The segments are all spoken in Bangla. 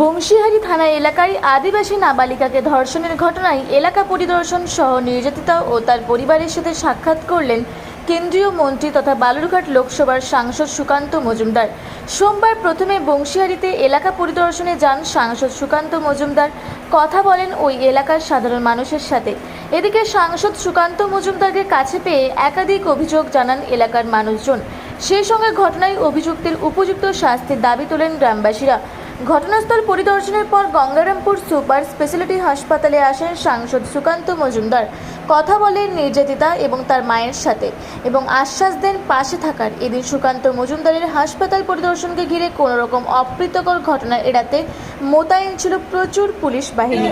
বংশীহারি থানা এলাকায় আদিবাসী নাবালিকাকে ধর্ষণের ঘটনায় এলাকা পরিদর্শন সহ নির্যাতিতা ও তার পরিবারের সাথে সাক্ষাৎ করলেন কেন্দ্রীয় মন্ত্রী তথা বালুরঘাট লোকসভার সাংসদ সুকান্ত মজুমদার। সোমবার প্রথমে বংশীহারিতে এলাকা পরিদর্শনে যান সাংসদ সুকান্ত মজুমদার। কথা বলেন ওই এলাকার সাধারণ মানুষের সাথে। এদিকে সাংসদ সুকান্ত মজুমদারকে কাছে পেয়ে একাধিক অভিযোগ জানান এলাকার মানুষজন। সেই সঙ্গে ঘটনায় অভিযুক্তের উপযুক্ত শাস্তির দাবি তোলেন গ্রামবাসীরা। ঘটনাস্থল পরিদর্শনের পর গঙ্গারামপুর সুপার স্পেশালিটি হাসপাতালে আসেন সাংসদ সুকান্ত মজুমদার। কথা বলেন নির্যাতিতা এবং তার মায়ের সাথে এবং আশ্বাস দেন পাশে থাকার। এদিন সুকান্ত মজুমদারের হাসপাতাল পরিদর্শনকে ঘিরে কোনো রকম অপ্রীতকর ঘটনা এড়াতে মোতায়েন ছিল প্রচুর পুলিশ বাহিনী।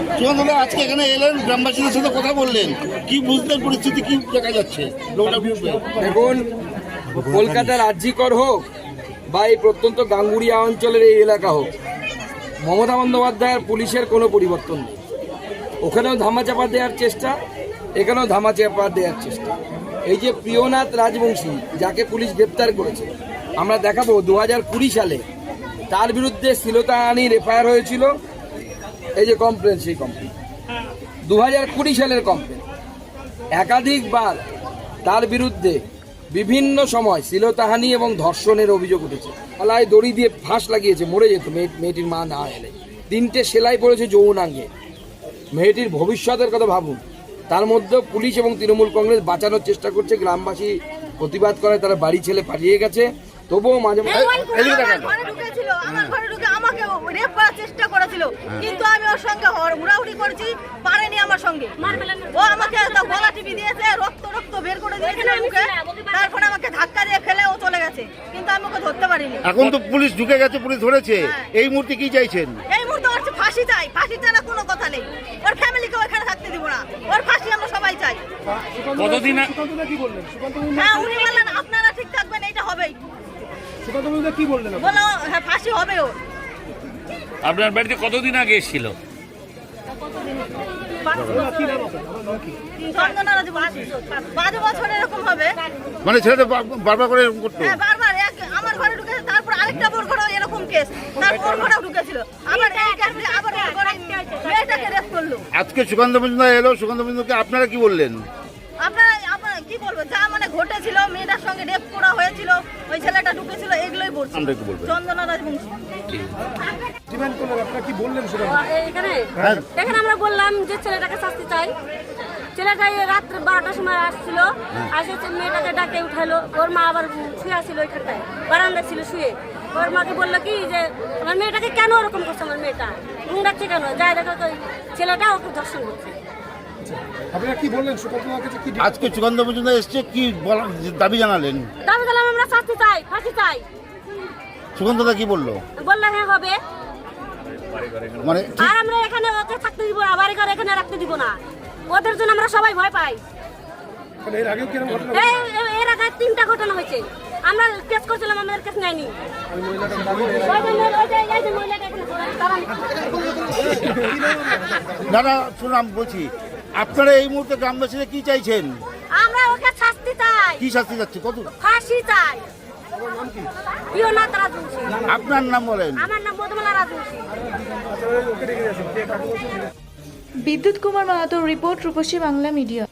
আজকে এখানে এলেন গ্রামবাসীদের সাথে কথা বললেন। কি বুঝলেন পরিস্থিতি কি দেখা যাচ্ছে? দেখুন কলকাতার রাজ্যিকর হোক বা এই প্রত্যন্ত গাঙ্গুড়িয়া অঞ্চলের এই এলাকা হোক, মমতা বন্দ্যোপাধ্যায়ের পুলিশের কোনো পরিবর্তন নেই। ওখানেও ধামাচাপা দেওয়ার চেষ্টা, এখানেও ধামাচাপা দেওয়ার চেষ্টা। এই যে প্রিয়নাথ রাজবংশী, যাকে পুলিশ গ্রেপ্তার করেছে, আমরা দেখাবো দু হাজার কুড়ি সালে তার বিরুদ্ধে শ্লীলতাহানির এফআইআর হয়েছিল। এই যে কমপ্লেন সেই কমপ্লেন দু হাজার কুড়ি সালের কমপ্লেন একাধিকবার তার বিরুদ্ধে বিভিন্ন সময় শ্লীলতাহানি এবং ধর্ষণের অভিযোগ উঠেছে। গলায় দড়ি দিয়ে ফাঁস লাগিয়েছে মরে যেত মেয়ে- মেয়েটির মা না এলে। তিনটে সেলাই পড়েছে যৌনাঙ্গে মেয়েটির ভবিষ্যতের কথা ভাবুন। তার মধ্যে পুলিশ এবং তৃণমূল কংগ্রেস বাঁচানোর চেষ্টা করছে গ্রামবাসী প্রতিবাদ করে তারা বাড়ি ছেলে পালিয়ে গেছে। তবুও মাঝে মাঝে চেষ্টা করেছিল। কিন্তু আমি ওর সঙ্গে করেছি পারেনি। সঙ্গে। ও আমাকে তো গলা টিপি দিয়েছে রক্ত রক্ত বের করে দিয়েছিল মুখে। তারপরে আমাকে ধাক্কা দিয়ে ফেলে ও চলে গেছে। কিন্তু আমি ওকে ধরতে পারিনি। এখন তো পুলিশ ঢুকে গেছে পুলিশ ধরেছে। হ্যাঁ। এই মুহূর্তে কি চাইছেন? এই মুহূর্তে ওর ফাঁসি চাই। ফাঁসি ছাড়া কোনো কথা নেই। ওর ফ্যামিলিকে ওখানে থাকতে দিব না। ওর ফাঁসি আমরা সবাই চাই। কতদিন হ্যাঁ উনি বললেন আপনারা ঠিক থাকবেন এইটা হবেই। কি বললেন বলো হ্যাঁ ফাঁসি হবে ওর আপনার বাড়িতে কতদিন আগে এসেছিল? মানে ছেলেটা বারবার করে এরকম করতো? হ্যাঁ বারবার আমার ঘরে ঢুকেছে তারপর আরেকটা বোর ঘরে এরকম কেস তারপর ঘরেও ঢুকেছিল। আবার এই কেসে আবার মেয়েটাকে রেপ করল। আজকে সুকান্ত মজুমদার এলো সুকান্ত মজুমদারকে আপনারা কি বললেন? ঘটেছিল মেয়েটার সঙ্গে রেপ করা হয়েছিল ওই ছেলেটা ঢুকেছিল এগুলোই বলছি। নামটা একটু বলবেন। চন্দনা রাজবংশী। ডিমান্ড করলেন আপনারা কি বললেন সেটা? এখানে হ্যাঁ। এখানে আমরা বললাম যে ছেলেটাকে শাস্তি চাই। ছেলেটা রাত্রে বারোটার সময় আসছিল আসে সে মেয়েটাকে ডাকে উঠালো। ওর মা আবার শুয়ে আসছিল ওইখানটায় বারান্দা ছিল শুয়ে। ওর মাকে বলল কি যে আমার মেয়েটাকে কেন ওরকম করছে আমার মেয়েটা? কেন? যাই দেখো ছেলেটা ওকে ধর্ষণ করছে। আপনারা কি বললেন? সুকান্তর কাছে কি আজকে সুকান্ত মজুমদার এসছে কি দাবি জানালেন? দাবি দিলাম আমরা শাস্তি চাই ফাঁসি চাই। সুকান্তদা কি বলল? বললে হ্যাঁ হবে। মানে আর আমরা এখানে ওকে থাকতে দিব না বাড়ি ঘর এখানে রাখতে দিব না। ওদের জন্য আমরা সবাই ভয় পাই। এর আগেও কীরকম ঘটনা এর আগে তিনটা ঘটনা হয়েছে। আমরা কেস করছিলাম আমাদের কেস নেয়নি। দাদা শুনুন আমি বলছি আপনারা এই মুহূর্তে গ্রামবাসীরা কি চাইছেন? আমরা ওকে শাস্তি চাই। কি শাস্তি চাচ্ছি কত? ফাঁসি চাই। আপনার নাম বলেন। আমার নাম Madhumala Rajbanshi. Bidyut Kumar Mahato report Rupashi Bangla media.